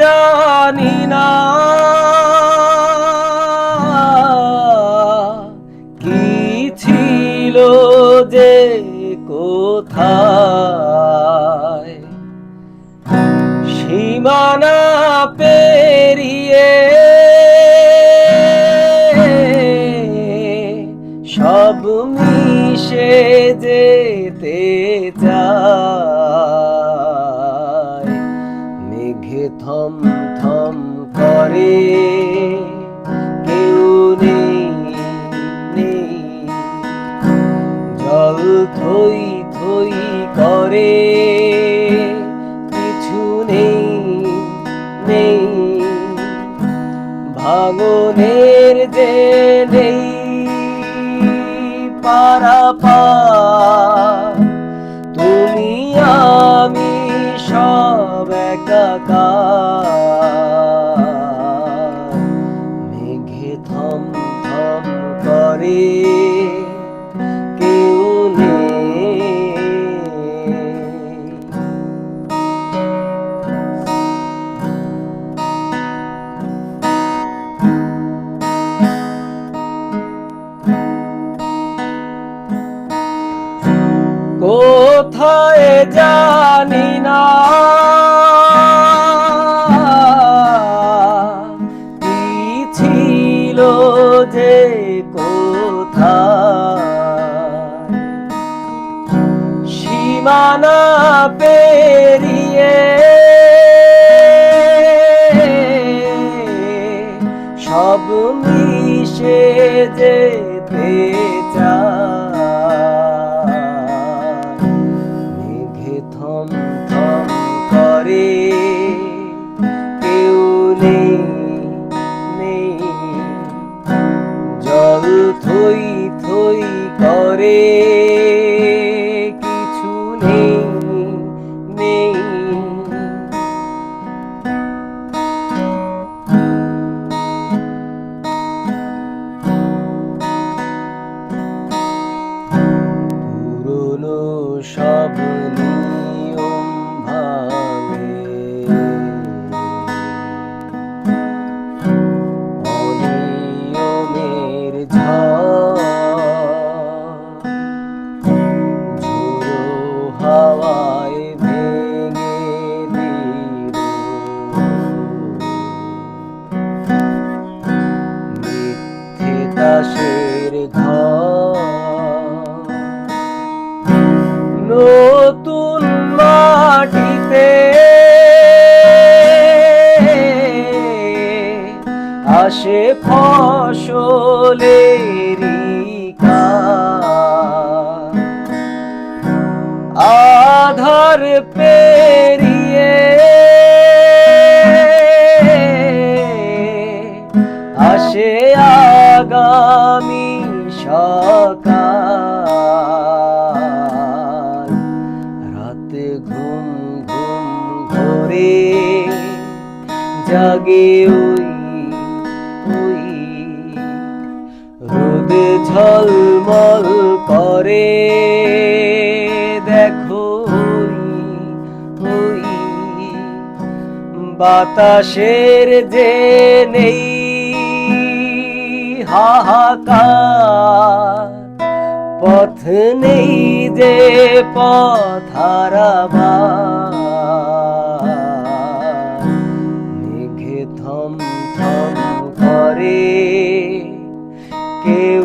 জানি না। কি ছিল যে কোথায়? সীমানা পেরিয়ে সব মিশে যেতে চায়। থম থম করে। কেউ নেই নেই। জল থই থই করে। কিছু নেই নেই। ভাঙনের যে নেই পারাপার তুমি আমি সব একাকার। নেই। কোথায় জানি না। সীমানা পেরিয়ে সব মিশে যেতে মেঘে থম থম করে কেউ জল থই করে আসে ফসলেরই কাল। আধার পেরিয়ে আসে আগামী সকাল রাতে ঘুম ঘুম ঘরে জাগে হই বাতাসের যে নেই হাহাকার। পথ নেই যে পথারাবা মেঘে থম থম করে কেউ